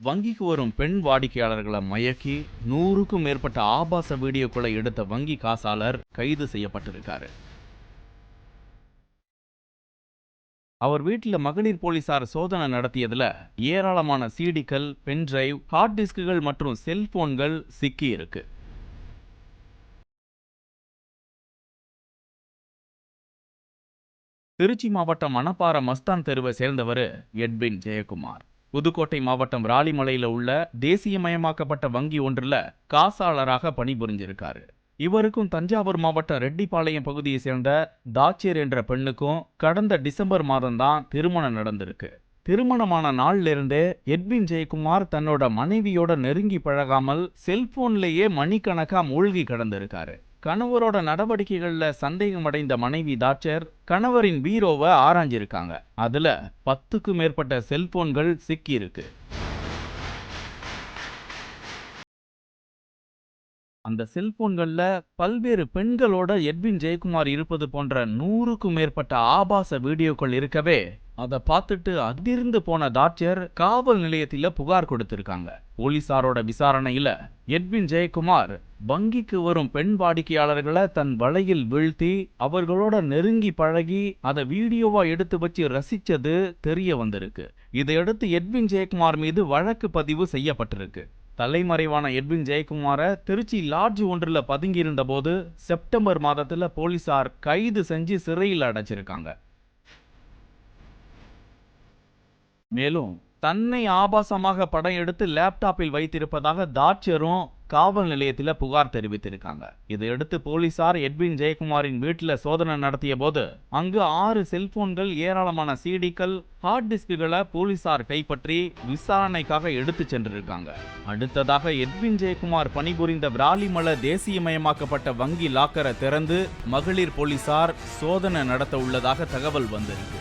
வங்கிக்கு வரும் பெண் வாடிக்கையாளர்களை மயக்கி நூறுக்கும் மேற்பட்ட ஆபாச வீடியோக்களை எடுத்த வங்கி காசாளர் கைது செய்யப்பட்டிருக்காரு. அவர் வீட்டில் மகளிர் போலீசார் சோதனை நடத்தியதுல ஏராளமான சிடிக்கள் பென்டிரைவ் ஹார்ட் டிஸ்குகள் மற்றும் செல்போன்கள் சிக்கி இருக்கு. திருச்சி மாவட்டம் மணப்பாறை மஸ்தான் தெருவை சேர்ந்தவர் எட்வின் ஜெயக்குமார். புதுக்கோட்டை மாவட்டம் ராலிமலையில் உள்ள தேசியமயமாக்கப்பட்ட வங்கி ஒன்றில் காசாளராக பணிபுரிஞ்சிருக்காரு. இவருக்கும் தஞ்சாவூர் மாவட்டம் ரெட்டிப்பாளையம் பகுதியை சேர்ந்த தாச்சேர் என்ற பெண்ணுக்கும் கடந்த டிசம்பர் மாதம்தான் திருமணம் நடந்திருக்கு. திருமணமான நாள்ல இருந்தே எட்வின் ஜெயக்குமார் தன்னோட மனைவியோட நெருங்கி பழகாமல் செல்போன்லேயே மணிக்கணக்கா மூழ்கி கிடந்திருக்காரு. கணவரோட நடவடிக்கைகள்ல சந்தேகம் அடைந்த மனைவி தாட்சர் கணவரின் பீரோவை ஆராய்ஞ்சிருக்காங்க. அதுல பத்துக்கும் மேற்பட்ட செல்போன்கள் சிக்கி இருக்கு அந்த செல்போன்கள்ல பல்வேறு பெண்களோட எட்வின் ஜெயக்குமார் இருப்பது போன்ற நூறுக்கும் மேற்பட்ட ஆபாச வீடியோக்கள் இருக்கவே அதை பார்த்துட்டு அதிர்ந்து போன டாக்டர் காவல் நிலையத்தில் புகார் கொடுத்திருக்காங்க. போலீசாரோட விசாரணையில எட்வின் ஜெயக்குமார் வங்கிக்கு வரும் பெண் வாடிக்கையாளர்களை தன் வலையில் வீழ்த்தி அவர்களோட நெருங்கி பழகி அதை வீடியோவா எடுத்து வச்சு ரசிச்சது தெரிய வந்திருக்கு. இதையடுத்து எட்வின் ஜெயக்குமார் மீது வழக்கு பதிவு செய்யப்பட்டிருக்கு. தலைமறைவான எட்வின் ஜெயக்குமாரை திருச்சி லாட்ஜ் ஒன்றில் பதுங்கியிருந்த போது செப்டம்பர் மாதத்துல போலீசார் கைது செஞ்சு சிறையில் அடைச்சிருக்காங்க. மேலும் தன்னை ஆபாசமாக படம் எடுத்து லேப்டாப்பில் வைத்திருப்பதாக தாட்சரும் காவல் நிலையத்தில் புகார் தெரிவித்திருக்காங்க. இதையடுத்து போலீசார் எட்வின் ஜெயக்குமாரின் வீட்டில் சோதனை நடத்திய போது அங்கு ஆறு செல்போன்கள் ஏராளமான சிடிக்கள் ஹார்ட் டிஸ்குகளை போலீசார் கைப்பற்றி விசாரணைக்காக எடுத்து சென்றிருக்காங்க. அடுத்ததாக எட்வின் ஜெயக்குமார் பணிபுரிந்த விராலிமலை தேசியமயமாக்கப்பட்ட வங்கி லாக்கரை திறந்து மகளிர் போலீசார் சோதனை நடத்த உள்ளதாக தகவல் வந்திருக்கு.